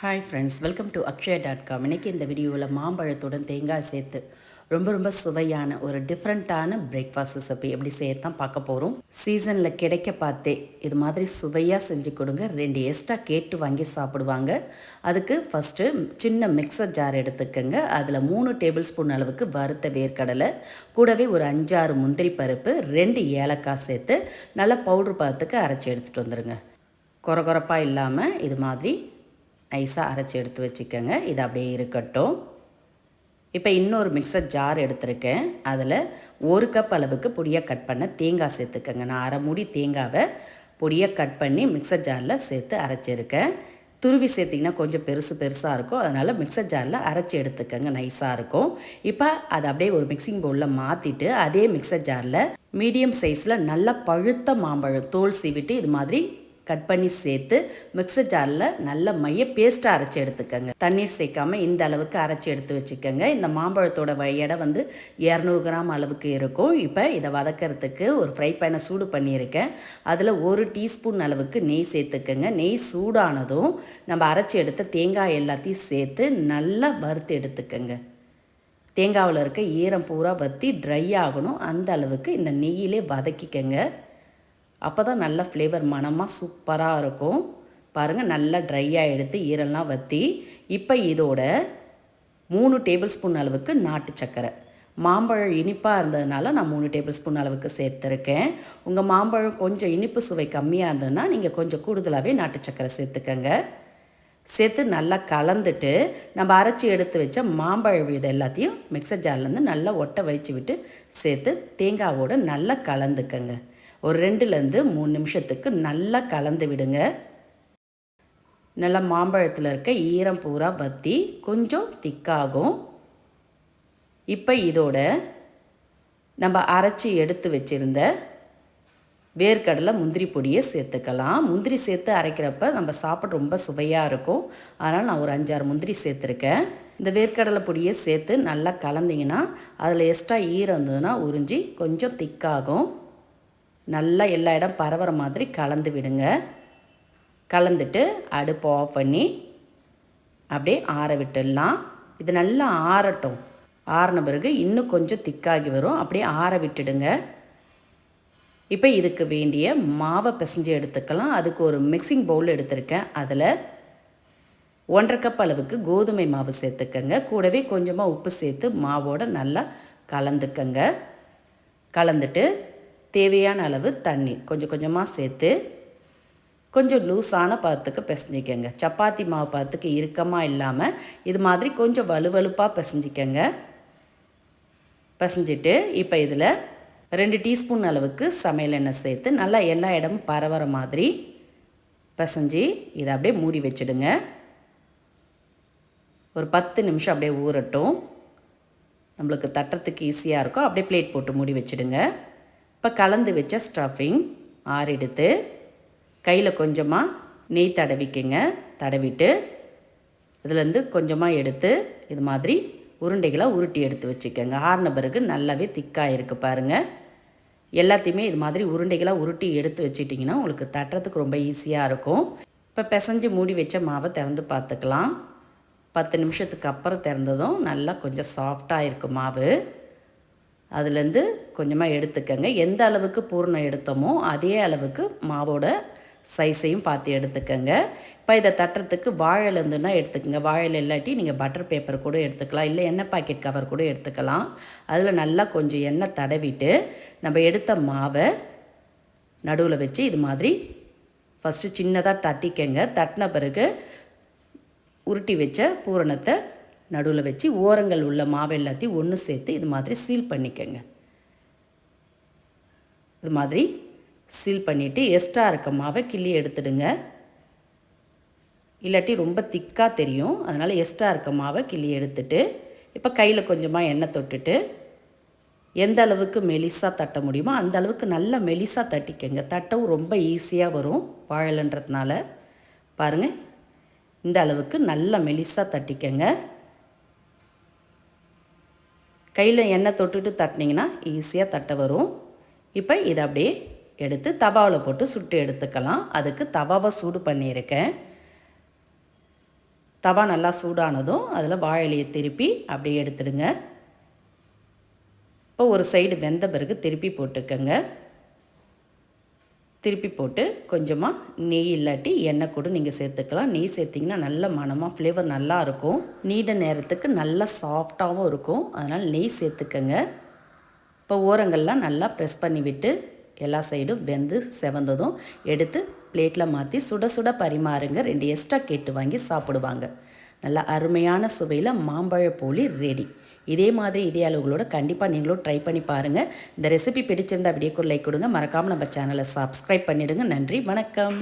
Hi friends welcome to Akshaya dot com இன்றைக்கி இந்த வீடியோவில் மாம்பழத்துடன் தேங்காய் சேர்த்து ரொம்ப ரொம்ப சுவையான ஒரு டிஃப்ரெண்ட்டான பிரேக்ஃபாஸ்ட் ரெசிபி எப்படி செய்யத்தான் பார்க்க போகிறோம் சீசனில் கிடைக்க பார்த்தே இது மாதிரி சுவையாக செஞ்சு கொடுங்க. ரெண்டு எக்ஸ்ட்ரா கேட்டு வாங்கி சாப்பிடுவாங்க. அதுக்கு ஃபஸ்ட்டு சின்ன மிக்சர் ஜார் எடுத்துக்கோங்க. அதில் மூணு டேபிள் ஸ்பூன் அளவுக்கு வறுத்த வேர்க்கடலை கூடவே ஒரு அஞ்சாறு முந்திரி பருப்பு ரெண்டு ஏலக்காய் சேர்த்து நல்லா பவுட்ரு பார்த்துக்கு அரைச்சி எடுத்துகிட்டு வந்துடுங்க குறகுறப்பாக இல்லாமல் இது மாதிரி நைஸாக அரைச்சி எடுத்து வச்சுக்கோங்க. இது அப்படியே இருக்கட்டும். இப்போ இன்னொரு மிக்சர் ஜார் எடுத்திருக்கேன். அதில் ஒரு கப் அளவுக்கு பொடியாக கட் பண்ண தேங்காய் சேர்த்துக்கோங்க. நான் அரை மூடி தேங்காவை பொடியாக கட் பண்ணி மிக்சர் ஜாரில் சேர்த்து அரைச்சிருக்கேன். துருவி சேர்த்திங்கன்னா கொஞ்சம் பெருசு பெருசாக இருக்கும். அதனால் மிக்சர் ஜாரில் அரைச்சி எடுத்துக்கோங்க. நைஸாக இருக்கும். இப்போ அதை அப்படியே ஒரு மிக்சிங் பவுலில் மாற்றிட்டு அதே மிக்சர் ஜாரில் மீடியம் சைஸில் நல்லா பழுத்த மாம்பழம் தோல் சீவிட்டு இது மாதிரி கட் பண்ணி சேர்த்து மிக்சர் ஜாரில் நல்ல மைய பேஸ்ட்டாக அரைச்சி எடுத்துக்கோங்க. தண்ணீர் சேர்க்காம இந்த அளவுக்கு அரைச்சி எடுத்து வச்சுக்கோங்க. இந்த மாம்பழத்தோட வ- எடை வந்து இரநூறு கிராம் அளவுக்கு இருக்கும். இப்போ இதை வதக்கிறதுக்கு ஒரு ஃப்ரை பேனை சூடு பண்ணியிருக்கேன். அதில் ஒரு டீஸ்பூன் அளவுக்கு நெய் சேர்த்துக்கோங்க. நெய் சூடானதும் நம்ம அரைச்சி எடுத்த தேங்காய் எல்லாத்தையும் சேர்த்து நல்லா வறுத்து எடுத்துக்கோங்க. தேங்காவில் இருக்க ஈரம் பூரா வற்றி ட்ரை ஆகணும். அந்த அளவுக்கு இந்த நெய்யிலே வதக்கிக்கங்க. அப்போ தான் நல்ல ஃப்ளேவர் மணமாக சூப்பராக இருக்கும். பாருங்கள் நல்லா ட்ரையாக எடுத்து ஈரெல்லாம் வற்றி இப்போ இதோட மூணு டேபிள் ஸ்பூன் அளவுக்கு நாட்டு சர்க்கரை மாம்பழம் இனிப்பாக இருந்ததுனால நான் மூணு டேபிள் ஸ்பூன் அளவுக்கு சேர்த்துருக்கேன். உங்கள் மாம்பழம் கொஞ்சம் இனிப்பு சுவை கம்மியாக இருந்ததுன்னா நீங்கள் கொஞ்சம் கூடுதலாகவே நாட்டு சர்க்கரை சேர்த்துக்கங்க. சேர்த்து நல்லா கலந்துட்டு நம்ம அரைச்சி எடுத்து வச்ச மாம்பழ விதை எல்லாத்தையும் மிக்சர் ஜார்லேருந்து நல்லா ஒட்ட வச்சு விட்டு சேர்த்து தேங்காவோடு நல்லா கலந்துக்கங்க. ஒரு ரெண்டுலேருந்து மூணு நிமிஷத்துக்கு நல்லா கலந்து விடுங்க. நல்லா மாம்பழத்தில் இருக்க ஈரம் பூரா வற்றி கொஞ்சம் திக்காகும். இப்போ இதோட நம்ம அரைச்சி எடுத்து வச்சுருந்த வேர்க்கடலை முந்திரி பொடியை சேர்த்துக்கலாம். முந்திரி சேர்த்து அரைக்கிறப்ப நம்ம சாப்பிட ரொம்ப சுவையாக இருக்கும். அதனால் நான் ஒரு அஞ்சாறு முந்திரி சேர்த்துருக்கேன். இந்த வேர்க்கடலை பொடியை சேர்த்து நல்லா கலந்திங்கன்னா அதில் எக்ஸ்ட்ரா ஈரம் இருந்ததுன்னா உறிஞ்சி கொஞ்சம் திக்காகும். நல்லா எல்லா இடம் பரவுற மாதிரி கலந்து விடுங்க. கலந்துட்டு அடுப்பு ஆஃப் பண்ணி அப்படியே ஆற விட்டுடலாம். இது நல்லா ஆறட்டும். ஆறின பிறகு இன்னும் கொஞ்சம் திக்காகி வரும். அப்படியே ஆற விட்டுடுங்க. இப்போ இதுக்கு வேண்டிய மாவை பிசைஞ்சு எடுத்துக்கலாம். அதுக்கு ஒரு மிக்சிங் பவுல் எடுத்திருக்கேன். அதில் ஒன்றரை கப் அளவுக்கு கோதுமை மாவு சேர்த்துக்கங்க. கூடவே கொஞ்சமாக உப்பு சேர்த்து மாவோட நல்லா கலந்துக்கங்க. கலந்துட்டு தேவையான அளவு தண்ணி கொஞ்சம் கொஞ்சமாக சேர்த்து கொஞ்சம் லூஸான பதத்துக்கு பிசைஞ்சிக்கங்க. சப்பாத்தி மாவு பதத்துக்கு இறுக்கமாக இல்லாமல் இது மாதிரி கொஞ்சம் வலுவலுப்பாக பிசைஞ்சிக்கங்க. பிசைஞ்சிட்டு இப்போ இதில் ரெண்டு டீஸ்பூன் அளவுக்கு சமையல் எண்ணெய் சேர்த்து நல்லா எல்லா இடமும் பரவற மாதிரி பிசைஞ்சு இதை அப்படியே மூடி வச்சிடுங்க. ஒரு பத்து நிமிஷம் அப்படியே ஊறட்டும். நம்மளுக்கு தட்டுறதுக்கு ஈஸியாக இருக்கும். அப்படியே பிளேட் போட்டு மூடி வச்சிடுங்க. இப்போ கலந்து வச்ச ஸ்டஃபிங் ஆறெடுத்து கையில் கொஞ்சமாக நெய் தடவிக்குங்க. தடவிட்டு இதுலேருந்து கொஞ்சமாக எடுத்து இது மாதிரி உருண்டைகளை உருட்டி எடுத்து வச்சுக்கோங்க. ஆறின பிறகு நல்லாவே திக்காக இருக்குது பாருங்கள் எல்லாத்தையுமே இது மாதிரி உருண்டைகளாக உருட்டி எடுத்து வச்சிட்டிங்கன்னா உங்களுக்கு தட்டுறதுக்கு ரொம்ப ஈஸியாக இருக்கும். இப்போ பிசைஞ்சு மூடி வச்ச மாவை திறந்து பார்த்துக்கலாம். பத்து நிமிஷத்துக்கு அப்புறம் திறந்ததும் நல்லா கொஞ்சம் சாஃப்டாக இருக்கும் மாவு. அதுலேருந்து கொஞ்சமாக எடுத்துக்கங்க. எந்த அளவுக்கு பூர்ணம் எடுத்தோமோ அதே அளவுக்கு மாவோட சைஸையும் பார்த்து எடுத்துக்கங்க. இப்போ இதை தட்டுறதுக்கு வாழை இருந்துன்னா வாழை வாழையில் இல்லாட்டி நீங்கள் பட்டர் பேப்பர் கூட எடுத்துக்கலாம். இல்லை எண்ணெய் பாக்கெட் கவர் கூட எடுத்துக்கலாம். அதில் நல்லா கொஞ்சம் எண்ணெய் தடவிட்டு நம்ம எடுத்த மாவை நடுவில் வச்சு இது மாதிரி ஃபஸ்ட்டு சின்னதாக தட்டிக்கங்க. தட்டின பிறகு உருட்டி வச்ச பூரணத்தை நடுவில் வச்சு ஓரங்கள் உள்ள மாவு எல்லாத்தையும் ஒன்று சேர்த்து இது மாதிரி சீல் பண்ணிக்கோங்க. இது மாதிரி சீல் பண்ணிவிட்டு எக்ஸ்ட்ரா இருக்க மாவை கிள்ளி எடுத்துடுங்க. இல்லாட்டி ரொம்ப திக்காக தெரியும். அதனால் எக்ஸ்ட்ரா இருக்க மாவை கிள்ளி எடுத்துட்டு இப்போ கையில் கொஞ்சமாக எண்ணெய் தொட்டுட்டு எந்த அளவுக்கு மெலிசாக தட்ட முடியுமோ அந்த அளவுக்கு நல்லா மெலிசாக தட்டிக்கங்க. தட்டவும் ரொம்ப ஈஸியாக வரும் வாழலைன்றதுனால. பாருங்கள் இந்த அளவுக்கு நல்லா மெலிசாக தட்டிக்கங்க. கையில் எண்ணெய் தொட்டுட்டு தட்டினீங்கன்னா ஈஸியாக தட்ட வரும். இப்போ இதை அப்படியே எடுத்து தவாவில் போட்டு சுட்டு எடுத்துக்கலாம். அதுக்கு தவாவை சூடு பண்ணியிருக்கேன். தவா நல்லா சூடானதும் அதில் வாழலையை திருப்பி அப்படியே எடுத்துடுங்க. இப்போ ஒரு சைடு வெந்த பிறகு திருப்பி போட்டுக்கோங்க. திருப்பி போட்டு கொஞ்சமாக நெய் இல்லாட்டி எண்ணெய் கூட நீங்கள் சேர்த்துக்கலாம். நெய் சேர்த்திங்கன்னா நல்ல மணமாக ஃப்ளேவர் நல்லா இருக்கும். நீண்ட நேரத்துக்கு நல்லா சாஃப்டாகவும் இருக்கும். அதனால் நெய் சேர்த்துக்கங்க. இப்போ ஓரங்கள்லாம் நல்லா ப்ரெஸ் பண்ணி விட்டு எல்லா சைடும் வெந்து செவந்ததும் எடுத்து பிளேட்டில் மாற்றி சுட சுட பரிமாறுங்க. ரெண்டு எக்ஸ்ட்ரா கேட்டு வாங்கி சாப்பிடுவாங்க. நல்லா அருமையான சுவையில் மாம்பழ போலி ரெடி இதே மாதிரி இதே அளவுகளோட கண்டிப்பாக நீங்களும் ட்ரை பண்ணி பாருங்கள் இந்த ரெசிபி பிடிச்சிருந்தா வீடியோக்கு லைக் கொடுங்க. மறக்காமல் நம்ம சேனலை சப்ஸ்கிரைப் பண்ணிவிடுங்க நன்றி வணக்கம்.